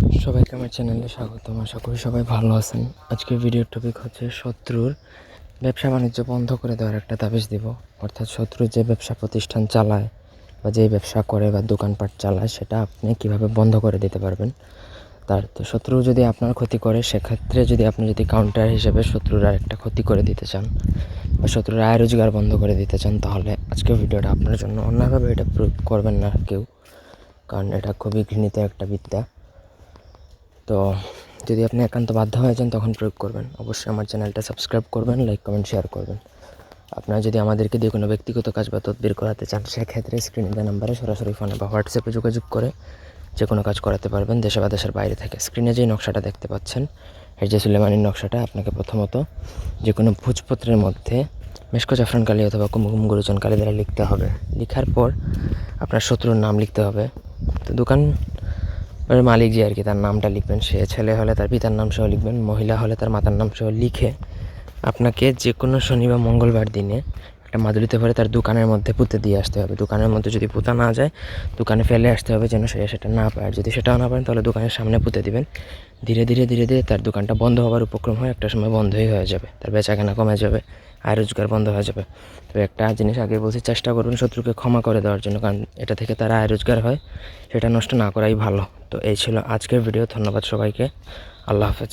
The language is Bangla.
সবাইকে আমার চ্যানেলে স্বাগতম। আশা করি সবাই ভালো আছেন। আজকের ভিডিওর টপিক হচ্ছে শত্রুর ব্যবসা বাণিজ্য বন্ধ করে দেওয়ার একটা তাবিজ দিব। অর্থাৎ শত্রু যে ব্যবসা প্রতিষ্ঠান চালায় বা যেই ব্যবসা করে বা দোকানপাট চালায়, সেটা আপনি কীভাবে বন্ধ করে দিতে পারবেন? তার তো শত্রু যদি আপনার ক্ষতি করে, সেক্ষেত্রে যদি আপনি যদি কাউন্টার হিসেবে শত্রুর আর একটা ক্ষতি করে দিতে চান বা শত্রুর আয় রোজগার বন্ধ করে দিতে চান, তাহলে আজকের ভিডিওটা আপনার জন্য অন্যভাবে এটা প্রুভ করবেন না কেউ। কারণ এটা খুবই ঘৃণিত একটা বিদ্যা। তো যদি আপনি একান্ত বাধ্য হয়ে যান, তখন প্রয়োগ করবেন। অবশ্যই আমার চ্যানেলটা সাবস্ক্রাইব করবেন, লাইক, কমেন্ট, শেয়ার করবেন। আপনারা যদি আমাদেরকে দিয়ে কোনো ব্যক্তিগত কাজ বা তদবির করাতে চান, সেক্ষেত্রে স্ক্রিনে দেওয়া নাম্বারে সরাসরি ফোনে বা হোয়াটসঅ্যাপে যোগাযোগ করে যে কোনো কাজ করাতে পারবেন দেশে বা দেশের বাইরে থেকে। স্ক্রিনে যেই নকশাটা দেখতে পাচ্ছেন, এই যে সুলেমানির নকশাটা, আপনাকে প্রথমত যে কোনো ভোজপত্রের মধ্যে মেশকো জাফরান কালি অথবা কুমকুম গুরুজন কালি দ্বারা লিখতে হবে। লিখার পর আপনার শত্রুর নাম লিখতে হবে। তো দোকান ওর মালিক যে আর কি, তার নামটা লিখবেন, সে ছেলে হলে তার পিতার নাম সহ লিখবেন, মহিলা হলে তার মাতার নাম সহ লিখে আপনাকে যে কোনো শনি বা মঙ্গলবার দিনে একটা মাদুরিতে ভরে তার দোকানের মধ্যে পুঁতে দিয়ে আসতে হবে। দোকানের মধ্যে যদি পুঁতা না যায়, দোকানে ফেলে আসতে হবে যেন সে সেটা না পায়। আর যদি সেটাও না পারেন তাহলে দোকানের সামনে পুঁতে দিবেন। ধীরে ধীরে ধীরে ধীরে তার দোকানটা বন্ধ হওয়ার উপক্রম হয়, একটা সময় বন্ধই হয়ে যাবে। তার বেচাকেনা কমে যাবে, আয় রোজগার বন্ধ হয়ে যাবে। তো একটা জিনিস আগে বলছি, চেষ্টা করুন শত্রুকে ক্ষমা করে দেওয়ার জন্য, কারণ এটা থেকে তার আয় রোজগার হয়, সেটা নষ্ট না করাই ভালো। তো এই ছিল আজকের ভিডিও ধন্যবাদ সবাইকে আল্লাহ হাফেজ।